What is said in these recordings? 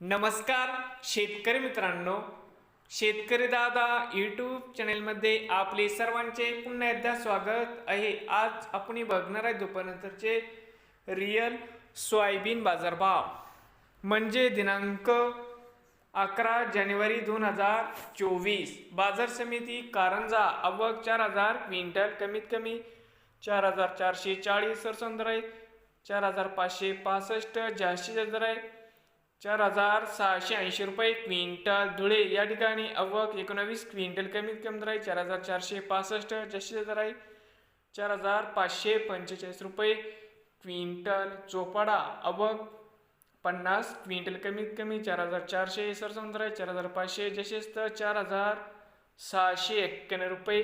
नमस्कार शेतकरी मित्रांनो. शेतकरी दादा यूट्यूब चॅनेलमध्ये आपले सर्वांचे पुन्हा एकदा स्वागत आहे. आज आपण बघणार आहे दुपारनंतरचे रिअल सोयाबीन बाजारभाव. म्हणजे दिनांक अकरा जानेवारी दोन हजार चोवीस. बाजार समिती कारंजा अवघ चार हजार क्विंटल कमीत कमी चार हजार चारशे चाळीस सरसंद्राय आहे. चार हजार पाचशे पासष्ट जास्तीत जास्त आहे. चार हजार सहाशे ऐंशी रुपये क्विंटल. धुळे या ठिकाणी अवक एकोणावीस क्विंटल. कमीत कमी दर आहे चार हजार चारशे पासष्ट. जास्तीचा दर आहे चार हजार पाचशे पंचेचाळीस रुपये क्विंटल. चोपाडा अवक पन्नास क्विंटल. कमीत कमी चार हजार चारशे. सरसंदर आहे चार हजार पाचशे. जसेच तर चार हजार सहाशे एक्क्याण्णव रुपये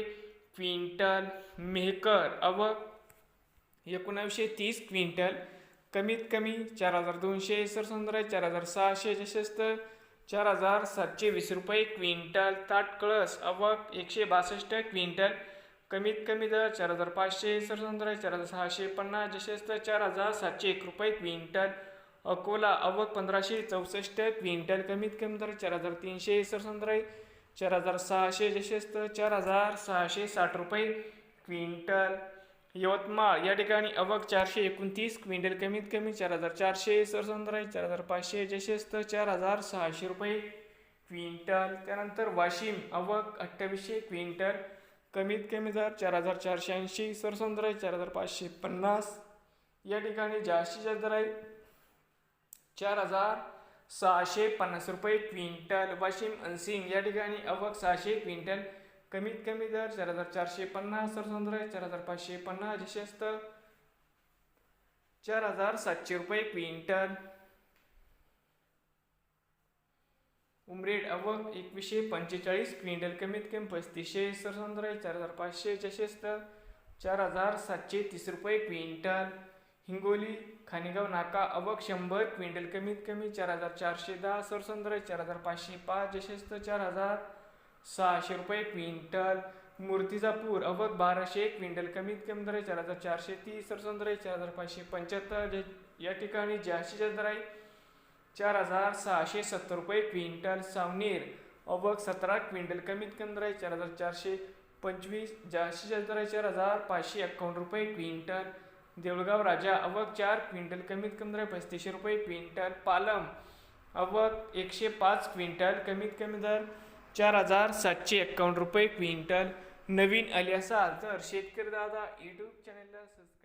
क्विंटल. मेहकर अवक एकोणावीसशे तीस क्विंटल. कमीत कमी चार हजार दोनशे सरसुंदर चार हजार सहाशे जसेच तर चार हजार सातशे वीस रुपये क्विंटल. ताट कळस अवक एकशे बासष्ट क्विंटल. कमीत कमी दर चार हजार पाचशे सरसुंदर चार हजार सहाशे पन्नास जसेच तर चार हजार सातशे एक रुपये क्विंटल. अकोला अवक पंधराशे चौसष्ट क्विंटल. कमीत कमी दर चार हजार तीनशे सरसुंदर चार हजार सहाशे जसेच तर चार हजार सहाशे साठ रुपये क्विंटल. यवतमाळ. या ठिकाणी अवक चारशे एकोणतीस क्विंटल कमीत कमी चार हजार चारशे सरसंदर चार हजार पाचशे जशेस्त चार हजार सहाशे रुपये. क्विंटल त्यानंतर वाशिम अवक अठ्ठावीसशे क्विंटल कमीत कमी दर चार हजार चारशे ऐंशी सरसंदर चार हजार पाचशे पन्नास. या ठिकाणी जास्तीत जास्त दर आहे चार हजार सहाशे पन्नास रुपये क्विंटल. वाशिम अनसिंग या ठिकाणी अवक सहाशे क्विंटल कमीत कमी दर चार हजार चारशे पन्नास सरसंद्र चार हजार पाचशे पन्नास जसेच चार हजार सातशे रुपये क्विंटल. उमरेड अवक एकवीसशे पंचेचाळीस क्विंटल कमीत कमी पस्तीसशे सरसंद्र चार हजार पाचशे जसेच चार हजार सातशे तीस रुपये क्विंटल. हिंगोली खानेगाव नाका अवक शंभर क्विंटल कमीत कमी चार हजार चारशे दहा सरसंद्र चार हजार पाचशे पाच जसेच चार हजार सहाशे रुपये क्विंटल. मूर्तिजापूर अवध बाराशे क्विंटल कमीत कमी दर आहे चार हजार चारशे तीस सरसंदर दर चार हजार पाचशे पंच्याहत्तर या ठिकाणी जास्तीत जास्त दर आहे चार हजार सहाशे सत्तर रुपये क्विंटल. सावनेर अवघ सतरा क्विंटल कमीत कमी दर आहे चार हजार चारशे पंचवीस जास्तीत जास्त दर आहे चार हजार पाचशे एक्कावन्न रुपये क्विंटल. देऊळगाव राजा अवघ चार क्विंटल कमीत कमी दर आहे पस्तीसशे रुपये क्विंटल. पालम अवघ एकशे पाच क्विंटल कमीत कमी दर चार हजार सातशे एक्कावन्न रुपये क्विंटल. नवीन आली असाल तर शेतकरी दादा यूट्यूब चॅनलला सबस्क्राईब